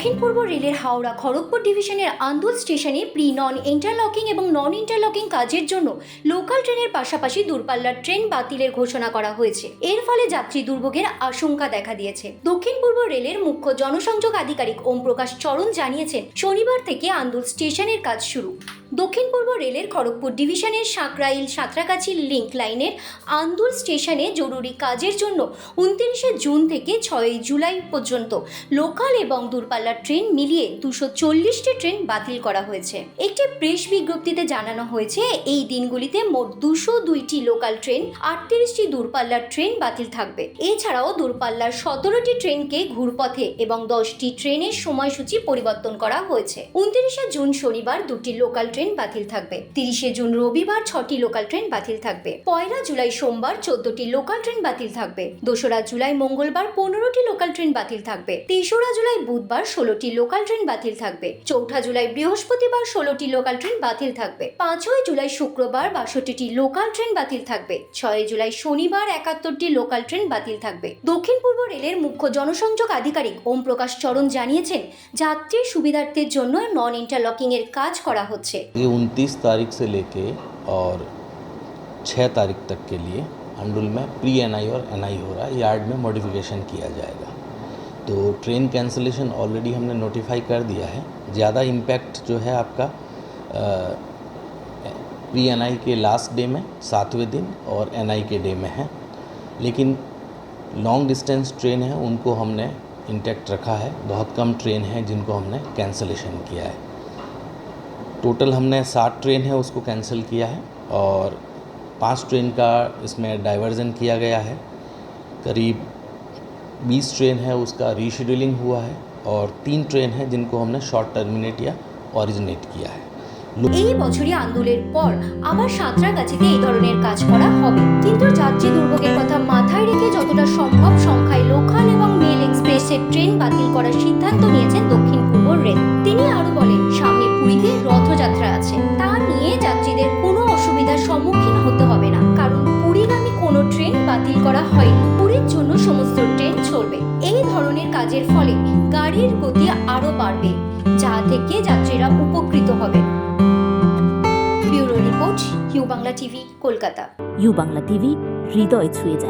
দক্ষিণ পূর্ব রেলের হাওড়া খড়গপুর ডিভিশনের আন্দুল স্টেশনে প্রি নন ইন্টারলকিং এবং নন ইন্টারলকিং কাজের জন্য লোকাল ট্রেনের পাশাপাশি দূরপাল্লার ট্রেন বাতিলের ঘোষণা করা হয়েছে। এর ফলে যাত্রী দুর্ভোগের আশঙ্কা দেখা দিয়েছে। দক্ষিণ পূর্ব রেলের মুখ্য জনসংযোগ আধিকারিক ওম প্রকাশ চরণ জানিয়েছেন, শনিবার থেকে আন্দুল স্টেশনের কাজ শুরু। দক্ষিণ পূর্ব রেলের খড়গপুর ডিভিশনের সাঁকরাইল সাঁতরাগাছি লিঙ্ক লাইনের আন্দুল স্টেশনে জরুরি কাজের জন্য উনত্রিশে জুন থেকে ছয়ই জুলাই পর্যন্ত লোকাল এবং দূরপাল্লার ট্রেন মিলিয়ে দুশো চল্লিশটি ট্রেন বাতিল করা হয়েছে। একটি প্রেস বিজ্ঞপ্তিতে জানানো হয়েছে, এই দিনগুলিতে মোট দুশো দুইটি লোকাল ট্রেন, আটত্রিশটি দূরপাল্লার ট্রেন বাতিল থাকবে। এছাড়াও দূরপাল্লার সতেরোটি ট্রেনকে ঘুরপথে এবং দশটি ট্রেনের সময়সূচি পরিবর্তন করা হয়েছে। উনত্রিশে জুন শনিবার দুটি লোকাল ট্রেন বাতিল থাকবে। তিরিশে জুন রবিবার ছটি লোকাল ট্রেন বাতিল থাকবে। পয়লা জুলাই সোমবার চোদ্দটি লোকাল ট্রেন বাতিল থাকবে। দোসরা জুলাই মঙ্গলবার পনেরোটি লোকাল ট্রেন বাতিল থাকবে। তেসরা জুলাই বুধবার ষোলোটি লোকাল ট্রেন বাতিল থাকবে। চৌঠা জুলাই বৃহস্পতিবার ষোলোটি লোকাল ট্রেন বাতিল থাকবে। পাঁচই জুলাই শুক্রবার বাষট্টিটি লোকাল ট্রেন বাতিল থাকবে। ছয় জুলাই শনিবার একাত্তরটি লোকাল ট্রেন বাতিল থাকবে। দক্ষিণ পূর্ব রেলের মুখ্য জনসংযোগ আধিকারিক ওম প্রকাশ চরণ জানিয়েছেন যাত্রীর সুবিধার্থের জন্য নন ইন্টারলকিং এর কাজ করা হচ্ছে। ये उनतीस तारीख से लेके और छः तारीख तक के लिए अंडुल में प्री एनआई और एनआई हो रहा है। यार्ड में मॉडिफिकेशन किया जाएगा। तो ट्रेन कैंसिलेशन ऑलरेडी हमने नोटिफाई कर दिया है। ज़्यादा इम्पैक्ट जो है आपका प्री एनआई के लास्ट डे में, सातवें दिन और एनआई के डे में है। लेकिन लॉन्ग डिस्टेंस ट्रेन है, उनको हमने इंटैक्ट रखा है। बहुत कम ट्रेन है जिनको हमने कैंसिलेशन किया है। टोटल हमने सात ट्रेन है उसको कैंसिल किया है और पांच ट्रेन का इसमें डाइवर्जन किया गया है करीब बीस ट्रेन है उसका रीशेड्यूलिंग हुआ है और तीन ट्रेन है जिनको हमने शॉर्ट टर्मिनेट या ऑरिजिनेट किया है लो- এই বছরই আন্দোলনের পর আবার সাঁতরাগাছিতে এই ধরনের কাজ করা হবে কিন্তু যাত্রী দুর্ভোগের কথা মাথায় রেখে যতটা সম্ভব সংখ্যায় লোকাল এবং মেল এক্সপ্রেসের ট্রেন বাতিল করার সিদ্ধান্ত নিয়েছেন দক্ষিণ পূর্ব রেল তিনি আরো বলেন হয়নি পুরীর জন্য সমস্ত ট্রেন চলবে। এই ধরনের কাজের ফলে গাড়ির গতি আরও বাড়বে, যা থেকে যাত্রীরা উপকৃত হবে। U Bangla TV, Kolkata. U Bangla TV, হৃদয় ছুঁয়ে যায়।